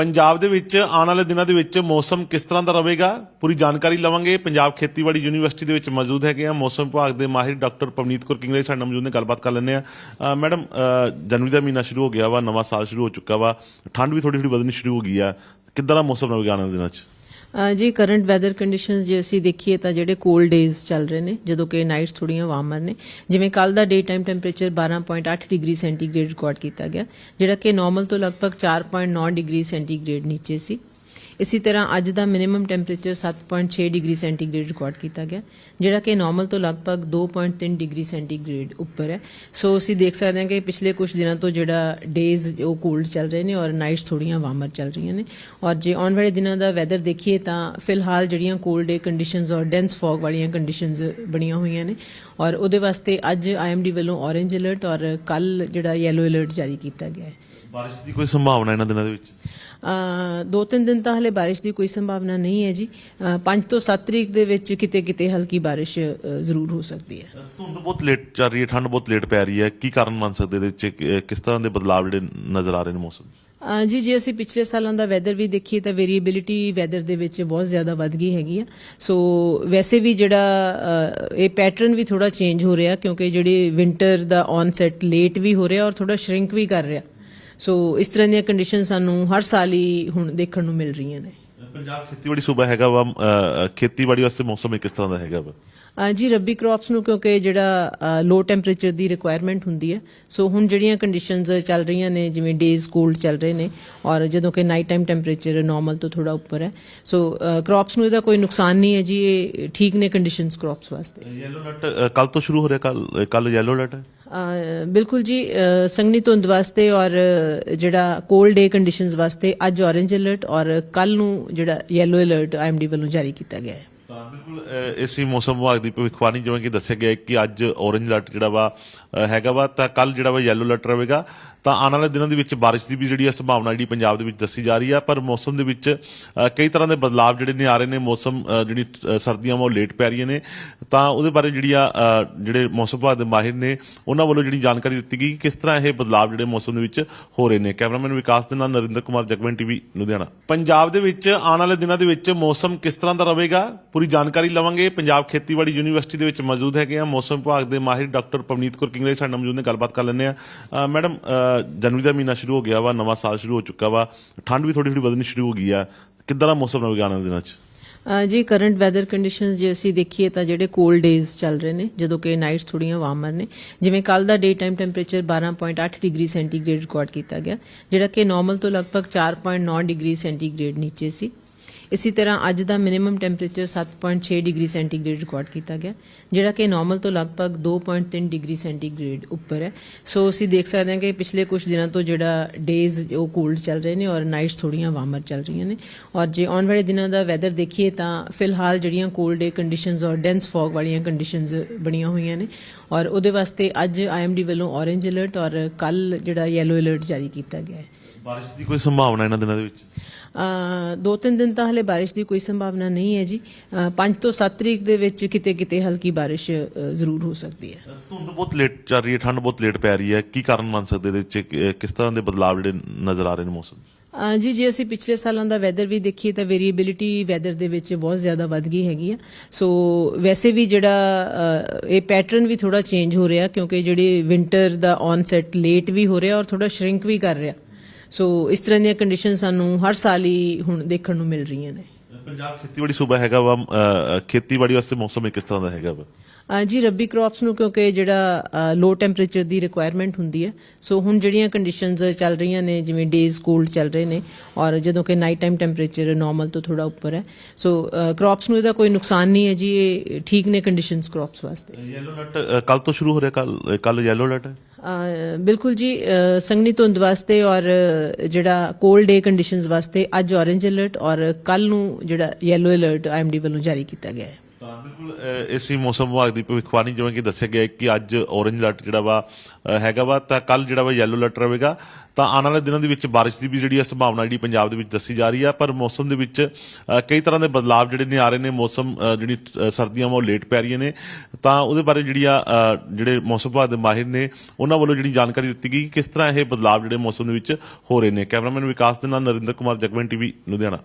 ਪੰਜਾਬ ਦੇ ਵਿੱਚ, ਆਉਣ ਵਾਲੇ ਦਿਨਾਂ ਦੇ ਵਿੱਚ ਮੌਸਮ ਕਿਸ ਤਰ੍ਹਾਂ ਦਾ ਰਹੇਗਾ? ਪੂਰੀ ਜਾਣਕਾਰੀ ਲਵਾਂਗੇ। ਪੰਜਾਬ ਖੇਤੀਬਾੜੀ ਯੂਨੀਵਰਸਿਟੀ ਦੇ ਵਿੱਚ ਮੌਜੂਦ ਹੈਗੇ ਆ ਮੌਸਮ ਵਿਭਾਗ ਦੇ ਮਾਹਿਰ ਡਾਕਟਰ ਪਵਨੀਤ ਕੌਰ ਕਿੰਗਲੇ ਸਾਡੇ ਨਾਲ ਮੌਜੂਦ ਨੇ। ਗੱਲਬਾਤ ਕਰ ਲੈਂਦੇ ਆ ਮੈਡਮ ਜਨਵਰੀ ਦਾ ਮਹੀਨਾ ਸ਼ੁਰੂ ਹੋ ਗਿਆ ਵਾ, ਨਵਾਂ ਸਾਲ ਸ਼ੁਰੂ ਹੋ ਚੁੱਕਾ ਵਾ। ਠੰਡ ਵੀ ਥੋੜੀ ਥੋੜੀ ਵਧਣੀ ਸ਼ੁਰੂ ਹੋ ਗਈ ਆ। ਕਿੱਦਾਂ ਦਾ ਮੌਸਮ ਰਹੇਗਾ ਆਉਣ ਵਾਲੇ ਦਿਨਾਂ 'ਚ? ਜੀ ਕਰੰਟ ਵੈਦਰ ਕੰਡੀਸ਼ਨਸ ਜੇ ਅਸੀਂ ਦੇਖੀਏ ਤਾਂ ਜਿਹੜੇ ਕੋਲਡ ਡੇਜ਼ ਚੱਲ ਰਹੇ ਨੇ, ਜਦੋਂ ਕਿ ਨਾਈਟਸ ਥੋੜੀਆਂ ਵਾਰਮਰ ਨੇ, ਜਿਵੇਂ ਕੱਲ ਦਾ day time temperature 12.8 degree centigrade record ਕੀਤਾ ਗਿਆ, ਜਿਹੜਾ ਕਿ ਨਾਰਮਲ ਤੋਂ ਲਗਭਗ 4.9 ਡਿਗਰੀ ਸੈਂਟੀਗ੍ਰੇਡ ਨੀਚੇ ਸੀ। ਇਸੇ ਤਰ੍ਹਾਂ ਅੱਜ ਦਾ minimum temperature 7.6 degree centigrade record ਕੀਤਾ ਗਿਆ, ਜਿਹੜਾ ਕਿ ਨਾਰਮਲ ਤੋਂ ਲਗਭਗ 2.3 ਡਿਗਰੀ ਸੈਂਟੀਗ੍ਰੇਡ ਉੱਪਰ ਹੈ। ਸੋ ਅਸੀਂ ਦੇਖ ਸਕਦੇ ਹਾਂ ਕਿ ਪਿਛਲੇ ਕੁਝ ਦਿਨਾਂ ਤੋਂ ਜਿਹੜਾ ਡੇਜ਼ ਉਹ ਕੋਲਡ ਚੱਲ ਰਹੇ ਨੇ ਔਰ ਨਾਈਟਸ ਥੋੜੀਆਂ ਵਾਰਮਰ ਚੱਲ ਰਹੀਆਂ ਨੇ। ਔਰ ਜੇ ਆਉਣ ਵਾਲੇ ਦਿਨਾਂ ਦਾ ਵੈਦਰ ਦੇਖੀਏ ਤਾਂ ਫਿਲਹਾਲ ਜਿਹੜੀਆਂ ਕੋਲਡ ਡੇ ਕੰਡੀਸ਼ਨਸ ਔਰ ਡੈਂਸ ਫੌਗ ਵਾਲੀਆਂ ਕੰਡੀਸ਼ਨਸ ਬਣੀਆਂ ਹੋਈਆਂ ਨੇ। ਔਰ ਉਹਦੇ ਵਾਸਤੇ ਅੱਜ ਆਈਐਮਡੀ ਵੱਲੋਂ ਔਰੇਂਜ ਅਲਰਟ ਔਰ ਕੱਲ ਜਿਹੜਾ ਯੈਲੋ ਅਲਰਟ ਜਾਰੀ ਕੀਤਾ ਗਿਆ ਹੈ। ਬਾਰਿਸ਼ ਦੀ ਕੋਈ ਸੰਭਾਵਨਾ ਇਹਨਾਂ ਦਿਨਾਂ ਦੇ ਵਿੱਚ? ਦੋ ਤਿੰਨ ਦਿਨ ਤਾਂ ਹਲੇ ਬਾਰਿਸ਼ ਦੀ ਕੋਈ ਸੰਭਾਵਨਾ ਨਹੀਂ ਹੈ ਜੀ। 5 ਤੋਂ 7 ਤਰੀਕ ਦੇ ਵਿੱਚ ਕਿਤੇ ਕਿਤੇ ਹਲਕੀ ਬਾਰਿਸ਼ ਜ਼ਰੂਰ ਹੋ ਸਕਦੀ ਹੈ। ਧੁੰਦ ਬਹੁਤ ਲੇਟ ਚੱਲ ਰਹੀ ਹੈ ਠੰਡ ਬਹੁਤ ਲੇਟ ਪੈ ਰਹੀ ਹੈ। ਕੀ ਕਾਰਨ ਮੰਨ ਸਕਦੇ ਇਹਦੇ ਵਿੱਚ? ਕਿਸ ਤਰ੍ਹਾਂ ਦੇ ਬਦਲਾਅ ਜਿਹੜੇ ਨਜ਼ਰ ਆ ਰਹੇ ਨੇ ਮੌਸਮ ਜੀ ਜੇ ਅਸੀਂ ਪਿਛਲੇ ਸਾਲਾਂ ਦਾ ਵੈਦਰ ਵੀ ਦੇਖੀਏ ਤਾਂ ਵੇਰੀਏਬਿਲਿਟੀ ਵੈਦਰ ਦੇ ਵਿੱਚ ਬਹੁਤ ਜ਼ਿਆਦਾ ਵੱਧ ਗਈ ਹੈਗੀ ਆ। ਸੋ ਵੈਸੇ ਵੀ ਜਿਹੜਾ ਇਹ ਪੈਟਰਨ ਵੀ ਥੋੜਾ ਚੇਂਜ ਹੋ ਰਿਹਾ ਕਿਉਂਕਿ ਜਿਹੜੀ ਵਿంటర్ ਦਾ ਔਨਸੈਟ ਲੇਟ ਵੀ ਹੋ ਰਿਹਾ ਔਰ ਥੋੜਾ ਸ਼ਰਿੰਕ ਵੀ ਕਰ ਰਿਹਾ। ਸੋ ਇਸ ਤਰ੍ਹਾਂ ਦੀਆਂ ਕੰਡੀਸ਼ਨ ਸਾਨੂੰ ਹਰ ਸਾਲ ਹੀ ਹੁਣ ਦੇਖਣ ਨੂੰ ਮਿਲ ਰਹੀਆਂ ਨੇ। ਪੰਜਾਬ ਖੇਤੀਬਾੜੀ ਸੂਬਾ ਹੈਗਾ ਵਾ ਖੇਤੀਬਾੜੀ ਵਾਸਤੇ ਮੌਸਮ ਕਿਸ ਤਰ੍ਹਾਂ ਦਾ ਹੈਗਾ ਵਾ? ਜੀ ਰੱਬੀ ਕ੍ਰੌਪਸ ਨੂੰ ਕਿਉਂਕਿ ਜਿਹੜਾ ਲੋ ਟੈਂਪਰੇਚਰ ਦੀ ਰਿਕੁਆਇਰਮੈਂਟ ਹੁੰਦੀ ਹੈ। ਸੋ ਹੁਣ ਜਿਹੜੀਆਂ ਕੰਡੀਸ਼ਨਸ ਚੱਲ ਰਹੀਆਂ ਨੇ ਜਿਵੇਂ ਡੇਜ਼ ਕੋਲਡ ਚੱਲ ਰਹੇ ਨੇ ਔਰ ਜਦੋਂ ਕਿ ਨਾਈਟ ਟਾਈਮ ਟੈਂਪਰੇਚਰ ਨਾਰਮਲ ਤੋਂ ਥੋੜਾ ਉੱਪਰ ਹੈ। ਸੋ ਕ੍ਰੌਪਸ ਨੂੰ ਇਹਦਾ ਕੋਈ ਨੁਕਸਾਨ ਨਹੀਂ ਹੈ ਜੀ ਇਹ ਠੀਕ ਨੇ ਕੰਡੀਸ਼ਨਸ ਕ੍ਰੌਪਸ ਵਾਸਤੇ। ਯੈਲੋ ਅਲਰਟ ਕੱਲ ਤੋਂ ਸ਼ੁਰੂ ਹੋ ਰਿਹਾ ਕੱਲ ਕੱਲ ਯੈਲੋ ਅਲਰਟ ਹੈ? ਬਿਲਕੁਲ ਜੀ ਅ, ਸੰਘਣੀ ਧੁੰਦ ਵਾਸਤੇ ਔਰ ਜਿਹੜਾ ਕੋਲਡ ਡੇ ਕੰਡੀਸ਼ਨਸ ਵਾਸਤੇ ਅੱਜ ਔਰੇਂਜ ਅਲਰਟ ਔਰ ਕੱਲ ਨੂੰ ਜਿਹੜਾ ਯੈਲੋ ਅਲਰਟ ਆਈਐਮਡੀ ਵੱਲੋਂ ਜਾਰੀ ਕੀਤਾ ਗਿਆ ਹੈ। ਤਾਂ ਬਿਲਕੁਲ ਅ, ਇਸੀ ਮੌਸਮ ਵਿਭਾਗ ਦੀ ਭਵਿੱਖਬਾਣੀ ਜਿਵੇਂ ਕਿ ਦੱਸਿਆ ਗਿਆ ਹੈ ਕਿ ਅੱਜ ਔਰੇਂਜ ਅਲਰਟ ਜਿਹੜਾ ਵਾ ਅ, ਹੈਗਾ ਵਾ ਤਾਂ ਕੱਲ ਜਿਹੜਾ ਵਾ ਯੈਲੋ ਅਲਰਟ ਰਹੇਗਾ। ਤਾਂ ਆਉਣ ਵਾਲੇ ਦਿਨਾਂ ਦੇ ਵਿੱਚ ਬਾਰਿਸ਼ ਦੀ ਵੀ ਜਿਹੜੀ ਆ ਸੰਭਾਵਨਾ ਜਿਹੜੀ ਪੰਜਾਬ ਦੇ ਵਿੱਚ ਦੱਸੀ ਜਾ ਰਹੀ ਆ ਪਰ ਮੌਸਮ ਦੇ ਵਿੱਚ ਅ, ਕਈ ਤਰ੍ਹਾਂ ਦੇ ਬਦਲਾਅ ਜਿਹੜੇ ਨੇ ਆ ਰਹੇ ਨੇ ਮੌਸਮ ਅ, ਜਿਹੜੀ ਅ, ਸਰਦੀਆਂ ਵਾ ਉਹ ਲੇਟ ਪੈ ਰਹੀਆਂ ਨੇ। ਤਾਂ ਉਹਦੇ ਬਾਰੇ ਜਿਹੜੀ ਆ ਅ, ਜਿਹੜੇ ਮੌਸਮ ਵਿਭਾਗ ਦੇ ਮਾਹਿਰ ਨੇ ਉਹਨਾਂ ਵੱਲੋਂ ਜਿਹੜੀ ਜਾਣਕਾਰੀ ਦਿੱਤੀ ਗਈ ਕਿ ਕਿਸ ਤਰ੍ਹਾਂ ਇਹ ਬਦਲਾਅ ਜਿਹੜੇ ਮੌਸਮ ਦੇ ਵਿੱਚ ਹੋ ਰਹੇ ਨੇ। ਕੈਮਰਾਮੈਨ ਵਿਕਾਸ ਦੇ ਨਾਲ ਨਰਿੰਦਰ ਕੁਮਾਰ ਜਗਮਨ ਟੀਵੀ ਲੁਧਿਆਣਾ। ਪੰਜਾਬ ਦੇ ਵਿੱਚ ਆਉਣ ਵਾਲੇ ਦਿਨਾਂ ਦੇ ਵਿੱਚ ਮੌਸਮ ਕਿਸ ਤਰ੍ਹਾਂ ਦਾ ਰਹੇਗਾ? ਪੂਰੀ ਪੂਰੀ ਜਾਣਕਾਰੀ ਲਵਾਂਗੇ। ਪੰਜਾਬ ਖੇਤੀਬਾੜੀ ਯੂਨੀਵਰਸਿਟੀ ਦੇ ਵਿੱਚ ਮੌਜੂਦ ਹੈਗੇ ਆ। ਮੌਸਮ ਵਿਭਾਗ ਦੇ ਮਾਹਿਰ ਡਾਕਟਰ ਪਵਨੀਤ ਕੌਰ ਕਿੰਗਲੇ ਸਾਡੇ ਨਾਲ ਮੌਜੂਦ ਨੇ ਗੱਲਬਾਤ ਕਰ ਲੈਂਦੇ ਆ। ਮੈਡਮ ਜਨਵਰੀ ਦਾ ਮਹੀਨਾ ਸ਼ੁਰੂ ਹੋ ਗਿਆ ਵਾ ਨਵਾਂ ਸਾਲ ਸ਼ੁਰੂ ਹੋ ਚੁੱਕਾ ਵਾ। ਠੰਡ ਵੀ ਥੋੜੀ ਥੋੜੀ ਵਧਣੀ ਸ਼ੁਰੂ ਹੋ ਗਈ ਆ। ਕਿੱਦਾਂ ਦਾ ਮੌਸਮ ਰਹੇਗਾ ਆਉਣ ਵਾਲੇ ਦਿਨਾਂ 'ਚ? ਅ, ਜੀ ਕਰੰਟ ਵੈਦਰ ਕੰਡੀਸ਼ਨਸ ਜੇ ਅਸੀਂ ਦੇਖੀਏ ਤਾਂ ਜਿਹੜੇ ਕੋਲਡ ਡੇਜ਼ ਚੱਲ ਰਹੇ ਨੇ ਜਦੋਂ ਕਿ ਨਾਈਟਸ ਥੋੜੀਆਂ ਵਾਰਮਰ ਨੇ। ਜਿਵੇਂ ਕੱਲ ਦਾ day time temperature 12.8 degree centigrade record ਕੀਤਾ ਗਿਆ ਜਿਹੜਾ ਕਿ ਨਾਰਮਲ ਤੋਂ ਲਗਭਗ 4.9 ਡਿਗਰੀ ਸੈਂਟੀਗ੍ਰੇਡ ਨੀਚੇ ਸੀ। ਇਸੇ ਤਰ੍ਹਾਂ ਅੱਜ ਦਾ minimum temperature 7.6 degree centigrade record ਕੀਤਾ ਗਿਆ ਜਿਹੜਾ ਕਿ ਨਾਰਮਲ ਤੋਂ ਲਗਭਗ 2.3 ਡਿਗਰੀ ਸੈਂਟੀਗ੍ਰੇਡ ਉੱਪਰ ਹੈ। ਸੋ ਅਸੀਂ ਦੇਖ ਸਕਦੇ ਹਾਂ ਕਿ ਪਿਛਲੇ ਕੁਝ ਦਿਨਾਂ ਤੋਂ ਜਿਹੜਾ ਡੇਜ਼ ਉਹ ਕੋਲਡ ਚੱਲ ਰਹੇ ਨੇ ਔਰ ਨਾਈਟਸ ਥੋੜੀਆਂ ਵਾਰਮਰ ਚੱਲ ਰਹੀਆਂ ਨੇ। ਔਰ ਜੇ ਆਉਣ ਵਾਲੇ ਦਿਨਾਂ ਦਾ ਵੈਦਰ ਦੇਖੀਏ ਤਾਂ ਫਿਲਹਾਲ ਜਿਹੜੀਆਂ ਕੋਲਡ ਡੇ ਕੰਡੀਸ਼ਨਸ ਔਰ ਡੈਂਸ ਫੌਗ ਵਾਲੀਆਂ ਕੰਡੀਸ਼ਨਸ ਬਣੀਆਂ ਹੋਈਆਂ ਨੇ। ਔਰ ਉਹਦੇ ਵਾਸਤੇ ਅੱਜ ਆਈਐਮਡੀ ਵੱਲੋਂ ਔਰੇਂਜ ਅਲਰਟ ਔਰ ਕੱਲ ਜਿਹੜਾ ਯੈਲੋ ਅਲਰਟ ਜਾਰੀ ਕੀਤਾ ਗਿਆ ਹੈ। ਬਾਰਿਸ਼ ਦੀ ਕੋਈ ਸੰਭਾਵਨਾ ਇਹਨਾਂ ਦਿਨਾਂ ਦੇ ਵਿੱਚ? ਅ, ਦੋ ਤਿੰਨ ਦਿਨ ਤਾਂ ਹਲੇ ਬਾਰਿਸ਼ ਦੀ ਕੋਈ ਸੰਭਾਵਨਾ ਨਹੀਂ ਹੈ ਜੀ। 5 ਤੋਂ 7 ਤਰੀਕ ਦੇ ਵਿੱਚ ਕਿਤੇ ਕਿਤੇ ਹਲਕੀ ਅ, ਜ਼ਰੂਰ ਹੋ ਸਕਦੀ ਹੈ। ਧੁੰਦ ਬਹੁਤ ਲੇਟ ਚੱਲ ਰਹੀ ਹੈ ਠੰਡ ਬਹੁਤ ਲੇਟ ਪੈ ਰਹੀ ਹੈ। ਕੀ ਕਾਰਨ ਮੰਨ ਸਕਦੇ ਇਹਦੇ ਵਿੱਚ? ਕਿਸ ਤਰ੍ਹਾਂ ਦੇ ਬਦਲਾਅ ਜਿਹੜੇ ਨਜ਼ਰ ਆ ਰਹੇ ਨੇ ਮੌਸਮ ਜੀ ਜੇ ਅਸੀਂ ਪਿਛਲੇ ਸਾਲਾਂ ਦਾ ਵੈਦਰ ਵੀ ਦੇਖੀਏ ਤਾਂ ਵੇਰੀਏਬਿਲਿਟੀ ਵੈਦਰ ਦੇ ਵਿੱਚ ਬਹੁਤ ਜ਼ਿਆਦਾ ਵੱਧ ਗਈ ਹੈਗੀ ਆ। ਸੋ ਵੈਸੇ ਵੀ ਜਿਹੜਾ ਇਹ ਪੈਟਰਨ ਵੀ ਥੋੜਾ ਚੇਂਜ ਹੋ ਰਿਹਾ ਕਿਉਂਕਿ ਜਿਹੜੀ ਵਿంటర్ ਦਾ ਔਨਸੈਟ ਲੇਟ ਵੀ ਹੋ ਰਿਹਾ ਔਰ ਥੋੜਾ ਸ਼ਰਿੰਕ ਵੀ ਕਰ ਰਿਹਾ। ਸੋ ਇਸ ਤਰ੍ਹਾਂ ਦੀਆਂ ਕੰਡੀਸ਼ਨ ਸਾਨੂੰ ਹਰ ਸਾਲ ਹੀ ਹੁਣ ਦੇਖਣ ਨੂੰ ਮਿਲ ਰਹੀਆਂ ਨੇ। ਪੰਜਾਬ ਖੇਤੀਬਾੜੀ ਸੂਬਾ ਹੈਗਾ ਵਾ ਖੇਤੀਬਾੜੀ ਵਾਸਤੇ ਮੌਸਮ ਕਿਸ ਤਰ੍ਹਾਂ ਦਾ ਹੈਗਾ ਵਾ। ਜੀ ਰੱਬੀ ਕ੍ਰੌਪਸ ਨੂੰ ਕਿਉਂਕਿ ਜਿਹੜਾ ਲੋ ਟੈਂਪਰੇਚਰ ਦੀ ਰਿਕੁਆਇਰਮੈਂਟ ਹੁੰਦੀ ਹੈ। ਸੋ ਹੁਣ ਜਿਹੜੀਆਂ ਕੰਡੀਸ਼ਨਸ ਚੱਲ ਰਹੀਆਂ ਨੇ ਜਿਵੇਂ ਡੇਜ਼ ਕੋਲਡ ਚੱਲ ਰਹੇ ਨੇ ਔਰ ਜਦੋਂ ਕਿ ਨਾਈਟ ਟਾਈਮ ਟੈਂਪਰੇਚਰ ਨਾਰਮਲ ਤੋਂ ਥੋੜਾ ਉੱਪਰ ਹੈ। ਸੋ ਕ੍ਰੌਪਸ ਨੂੰ ਇਹਦਾ ਕੋਈ ਨੁਕਸਾਨ ਨਹੀਂ ਹੈ ਜੀ ਇਹ ਠੀਕ ਨੇ ਕੰਡੀਸ਼ਨਸ ਕ੍ਰੌਪਸ ਵਾਸਤੇ। ਯੈਲੋ ਅਲਰਟ ਕੱਲ ਤੋਂ ਸ਼ੁਰੂ ਹੋ ਰਿਹਾ ਕੱਲ ਕੱਲ ਯੈਲੋ ਅਲਰਟ ਹੈ? ਬਿਲਕੁਲ ਜੀ ਅ, ਸੰਘਣੀ ਧੁੰਦ ਵਾਸਤੇ ਔਰ ਜਿਹੜਾ ਕੋਲਡ ਡੇ ਕੰਡੀਸ਼ਨਸ ਵਾਸਤੇ ਅੱਜ ਔਰੇਂਜ ਅਲਰਟ ਔਰ ਕੱਲ ਨੂੰ ਜਿਹੜਾ ਯੈਲੋ ਅਲਰਟ ਆਈਐਮਡੀ ਵੱਲੋਂ ਜਾਰੀ ਕੀਤਾ ਗਿਆ ਹੈ। ਤਾਂ ਬਿਲਕੁਲ ਅਹ, ਇਸੇ ਮੌਸਮ ਵਿਭਾਗ ਦੀ ਭਵਿੱਖਬਾਣੀ ਜਿਵੇਂ ਕਿ ਦੱਸਿਆ ਗਿਆ ਹੈ ਕਿ ਅੱਜ ਔਰੇਂਜ ਅਲਰਟ ਜਿਹੜਾ ਵਾ ਅਹ, ਹੈਗਾ ਵਾ ਤਾਂ ਕੱਲ ਜਿਹੜਾ ਵਾ ਯੈਲੋ ਅਲਰਟ ਰਹੇਗਾ। ਤਾਂ ਆਉਣ ਵਾਲੇ ਦਿਨਾਂ ਦੇ ਵਿੱਚ ਬਾਰਿਸ਼ ਦੀ ਵੀ ਜਿਹੜੀ ਆ ਸੰਭਾਵਨਾ ਜਿਹੜੀ ਪੰਜਾਬ ਦੇ ਵਿੱਚ ਦੱਸੀ ਜਾ ਰਹੀ ਆ ਪਰ ਮੌਸਮ ਦੇ ਵਿੱਚ ਅਹ, ਕਈ ਤਰ੍ਹਾਂ ਦੇ ਬਦਲਾਅ ਜਿਹੜੇ ਨੇ ਆ ਰਹੇ ਨੇ ਮੌਸਮ ਅਹ, ਜਿਹੜੀ ਅਹ, ਸਰਦੀਆਂ ਵਾ ਉਹ ਲੇਟ ਪੈ ਰਹੀਆਂ ਨੇ। ਤਾਂ ਉਹਦੇ ਬਾਰੇ ਜਿਹੜੀ ਆ ਅਹ, ਜਿਹੜੇ ਮੌਸਮ ਵਿਭਾਗ ਦੇ ਮਾਹਿਰ ਨੇ ਉਹਨਾਂ ਵੱਲੋਂ ਜਿਹੜੀ ਜਾਣਕਾਰੀ ਦਿੱਤੀ ਗਈ ਕਿ ਕਿਸ ਤਰ੍ਹਾਂ ਇਹ ਬਦਲਾਅ ਜਿਹੜੇ ਮੌਸਮ ਦੇ ਵਿੱਚ ਹੋ ਰਹੇ ਨੇ। ਕੈਮਰਾਮੈਨ ਵਿਕਾਸ ਦੇ ਨਾਲ ਨਰਿੰਦਰ ਕੁਮਾਰ ਜਗਵੰਤ ਟੀਵੀ ਲੁਧਿਆਣਾ।